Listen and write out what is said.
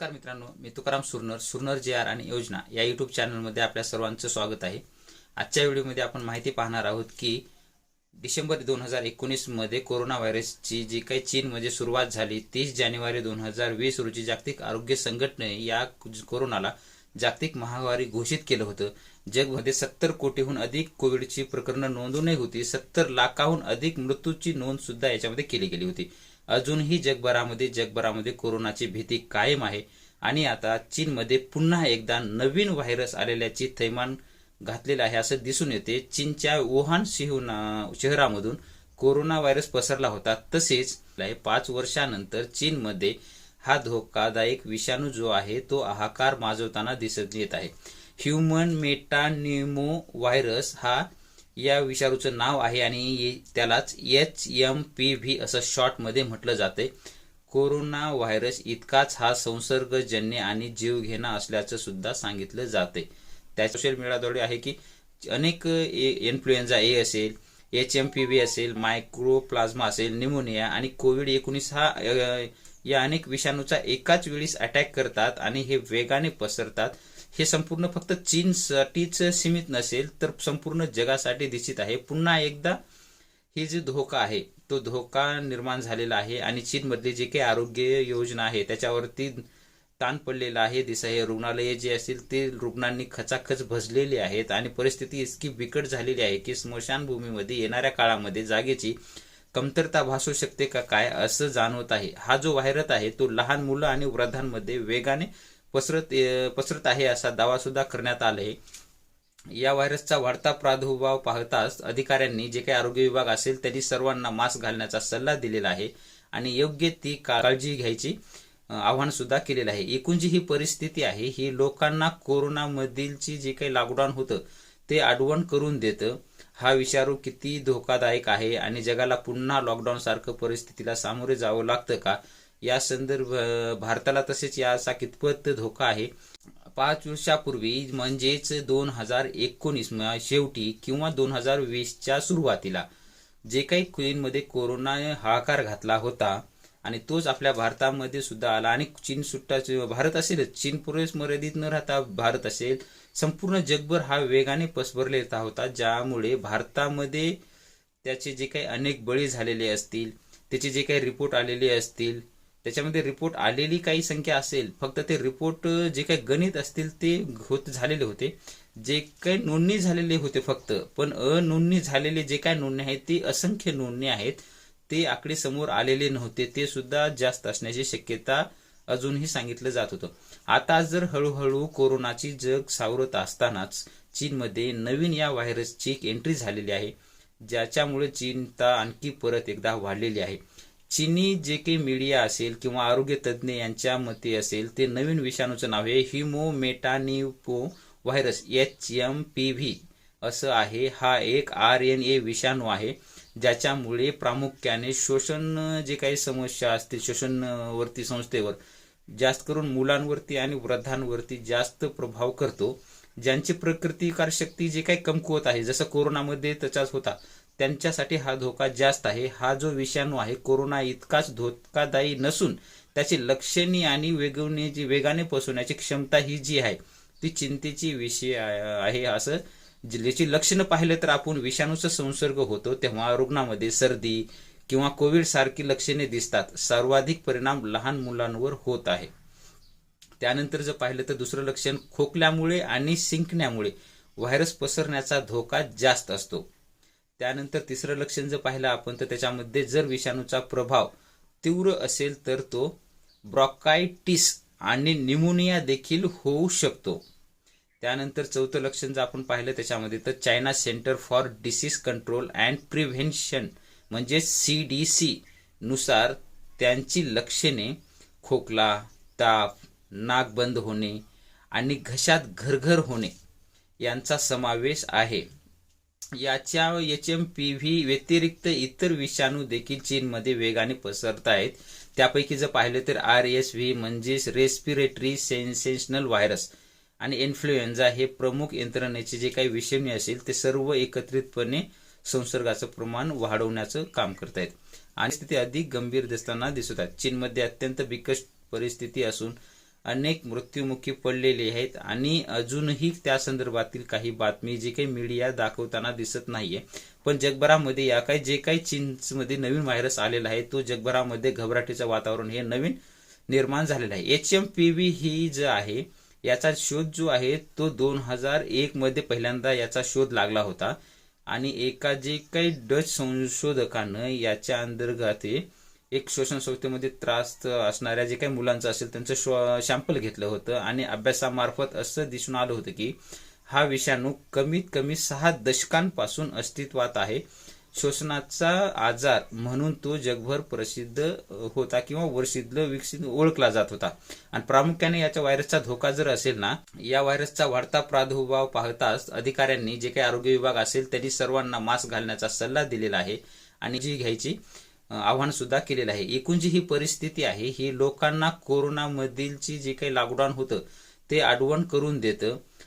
नमस्कार मित्रांनो मी तुकाराम सुरनर सुरनर जे आर आणि योजना या युट्यूब चॅनलमध्ये आपल्या सर्वांचं स्वागत आहे. आजच्या व्हिडिओमध्ये आपण माहिती पाहणार आहोत की डिसेंबर दोन हजार एकोणीसमध्ये कोरोना व्हायरसची जी काही चीनमध्ये सुरुवात झाली तीस जानेवारी दोन हजार वीस रोजी जागतिक आरोग्य संघटने या कोरोनाला जागतिक महामारी घोषित केलं होतं. जगमध्ये सत्तर कोटीहून अधिक कोविडची प्रकरणं नोंदवूनही होती. सत्तर लाखाहून अधिक मृत्यूची नोंद सुद्धा याच्यामध्ये केली गेली होती. अजूनही जगभरामध्ये जगभरामध्ये कोरोनाची भीती कायम आहे. आणि आता चीनमध्ये पुन्हा एकदा नवीन व्हायरस आलेल्याची थैमान घातलेलं आहे असं दिसून येते. चीनच्या वुहान शिहुना शहरामधून कोरोना व्हायरस पसरला होता. तसेच पाच वर्षानंतर चीनमध्ये हा धोकादायक विषाणू जो आहे तो आहाकार माजवताना दिसत येत आहे. ह्युमन मेटानिमो व्हायरस हा या विषाणूचं नाव आहे आणि त्यालाच एच एम पी व्ही असं शॉर्टमध्ये म्हटलं जाते. कोरोना व्हायरस इतकाच हा संसर्गजन्य आणि जीवघेणा असल्याचं सुद्धा सांगितलं जाते. त्या सोशल मीडियाद्वारे आहे की अनेक इन्फ्लुएन्झा ए असेल एच एम पी व्ही असेल मायक्रोप्लाझ्मा असेल निमोनिया आणि कोविड एकोणीस हा या अनेक विषाणूचा एकाच वेळीस अटॅक करतात आणि हे वेगाने पसरतात. हे संपूर्ण फक्त चीनसाठीच सीमित नसेल तर संपूर्ण जगासाठी दिसत आहे. पुन्हा एकदा ही जी धोका आहे तो धोका निर्माण झालेला आहे आणि चीनमधली जे काही आरोग्य योजना आहे त्याच्यावरती ताण पडलेला आहे दिस आहे. रुग्णालये जे असतील ते रुग्णांनी खचाखच भजलेली आहेत आणि परिस्थिती इतकी बिकट झालेली आहे की स्मशानभूमीमध्ये येणाऱ्या काळामध्ये जागेची कमतरता भासू शकते का काय असं जाणवत आहे. हा जो व्हायरस आहे तो लहान मुलं आणि वृद्धांमध्ये वेगाने पसरत पसरत आहे असा दावा सुद्धा करण्यात आला. आहे या व्हायरसचा वाढता प्रादुर्भाव पाहताच अधिकाऱ्यांनी जे काही आरोग्य विभाग असेल त्यांनी सर्वांना मास्क घालण्याचा सल्ला दिलेला आहे आणि योग्य ती काळजी घ्यायची आव्हान सुद्धा केलेलं आहे. एकूण जी ही परिस्थिती आहे ही लोकांना कोरोनामधीलची जे काही लॉकडाऊन होतं ते आडवण करून देतं. हा विचारू किती धोकादायक आहे आणि जगाला पुन्हा लॉकडाऊन सारखं परिस्थितीला सामोरे जावं लागतं का? या संदर्भ भारताला तसेच याचा कितपत धोका आहे? पाच वर्षापूर्वी म्हणजेच दोन हजार एकोणीस शेवटी किंवा दोन हजार वीसच्या सुरुवातीला जे काही क्वीनमध्ये कोरोनाने हाकार घातला होता आणि तोच आपल्या भारतामध्ये सुद्धा आला आणि चीन सुट्टा भारत असेलच चीन पुरेस मर्यादित न राहता भारत असेल संपूर्ण जगभर हा वेगाने पसरलेला होता ज्यामुळे भारतामध्ये त्याचे जे काही अनेक बळी झालेले असतील त्याचे जे काही रिपोर्ट आलेले असतील त्याच्यामध्ये रिपोर्ट आलेली काही संख्या असेल फक्त ते रिपोर्ट जे काही गणित असतील ते होत झालेले होते. जे काही नोंदणी झालेले होते फक्त पण अनोंदणी झालेले जे काही नोंदणी आहेत ती असंख्य नोंदणी आहेत ते आकडे समोर आलेले नव्हते. ते सुद्धा जास्त असण्याची शक्यता अजूनही सांगितलं जात होतं. आता जर हळूहळू कोरोनाची जग सावरत असतानाच चीनमध्ये नवीन या व्हायरसची एंट्री झालेली आहे ज्याच्यामुळे चिंता आणखी परत एकदा वाढलेली आहे. चीनी जे काही मीडिया असेल किंवा आरोग्य तज्ज्ञ यांच्या मते असेल ते नवीन विषाणूचं नाव आहे हिमोमेटानिपो virus H M P V. असं आहे हा एक आर एन ए विषाणू आहे ज्याच्यामुळे प्रामुख्याने शोषण जे काही समस्या असतील शोषणवरती संस्थेवर जास्त करून मुलांवरती आणि वृद्धांवरती जास्त प्रभाव करतो. ज्यांची प्रतिकार शक्ती जे काही कमकुवत आहे जसं कोरोनामध्ये त्याचाच होता त्यांच्यासाठी हा धोका जास्त आहे. हा जो विषाणू आहे कोरोना इतकाच धोकादायी नसून त्याची लक्षणे आणि वेगवणे जी वेगाने पसरण्याची क्षमता ही जी आहे ती चिंतेची विषय आहे असं ज्याची लक्षणं पाहिलं तर आपण विषाणूचा संसर्ग होतो तेव्हा रुग्णामध्ये सर्दी किंवा कोविड सारखी लक्षणे दिसतात. सर्वाधिक परिणाम लहान मुलांवर होत आहे. त्यानंतर जर पाहिलं तर दुसरं लक्षण खोकल्यामुळे आणि शिंकण्यामुळे. व्हायरस पसरण्याचा धोका जास्त असतो. त्यानंतर तिसरं लक्षण जर पाहिलं आपण तर त्याच्यामध्ये जर विषाणूचा प्रभाव तीव्र असेल तर तो ब्रॉकायटिस आणि निमोनिया देखील होऊ शकतो. त्यानंतर चौथं लक्षण जर आपण पाहिलं त्याच्यामध्ये तर China Centre for Disease Control and Prevention म्हणजे सी डी सी नुसार त्यांची लक्षणे खोकला ताप नाक बंद होणे आणि घशात घरघर होणे यांचा समावेश आहे. याच्या एच एम पी व्ही व्यतिरिक्त इतर विषाणू देखील चीनमध्ये वेगाने पसरत आहेत त्यापैकी जर पाहिलं तर आर एस व्ही म्हणजेच रेस्पिरेटरी सेन्सेशनल व्हायरस आणि इन्फ्लुएन्झा हे प्रमुख यंत्रणेचे जे काही विषाणू असेल ते सर्व एकत्रितपणे संसर्गाचं प्रमाण वाढवण्याचं काम करत आहेत आणि स्थिती अधिक गंभीर दिसताना दिसत आहेत. चीनमध्ये अत्यंत बिकट परिस्थिती असून अनेक मृत्युमुखी पडलेले आहेत आणि अजूनही त्या संदर्भातील काही बातमी जे काही मीडिया दाखवताना दिसत नाहीये. पण जगभरामध्ये या काही जे काही चीनमध्ये नवीन व्हायरस आलेला आहे तो जगभरामध्ये घबराटीचं वातावरण हे नवीन निर्माण झालेलं आहे. एच एम पी व्ही ही जे आहे याचा शोध जो आहे तो दोन हजार एक मध्ये पहिल्यांदा याचा शोध लागला होता. आणि एका जे काही डच संशोधकानं याच्या अंतर्गत एक श्वसन संस्थेमध्ये त्रास असणाऱ्या जे काही मुलांचं असेल त्यांचं शॅम्पल घेतलं होतं आणि अभ्यासामार्फत असं दिसून आलं होतं की हा विषाणू कमीत कमी सहा दशकांपासून अस्तित्वात आहे. श्वसनाचा आजार म्हणून तो जगभर प्रसिद्ध होता किंवा वर्षिद्ध विकसित ओळखला जात होता. आणि प्रामुख्याने याच्या व्हायरसचा धोका जर असेल ना या व्हायरसचा वाढता प्रादुर्भाव पाहताच अधिकाऱ्यांनी जे काही आरोग्य विभाग असेल त्यांनी सर्वांना मास्क घालण्याचा सल्ला दिलेला आहे आणि जी घ्यायची आव्हान सुद्धा केलेलं आहे. एकूण जी ही परिस्थिती आहे ही लोकांना कोरोनामधील जी काही लॉकडाऊन होतं ते आडवण करून देतं.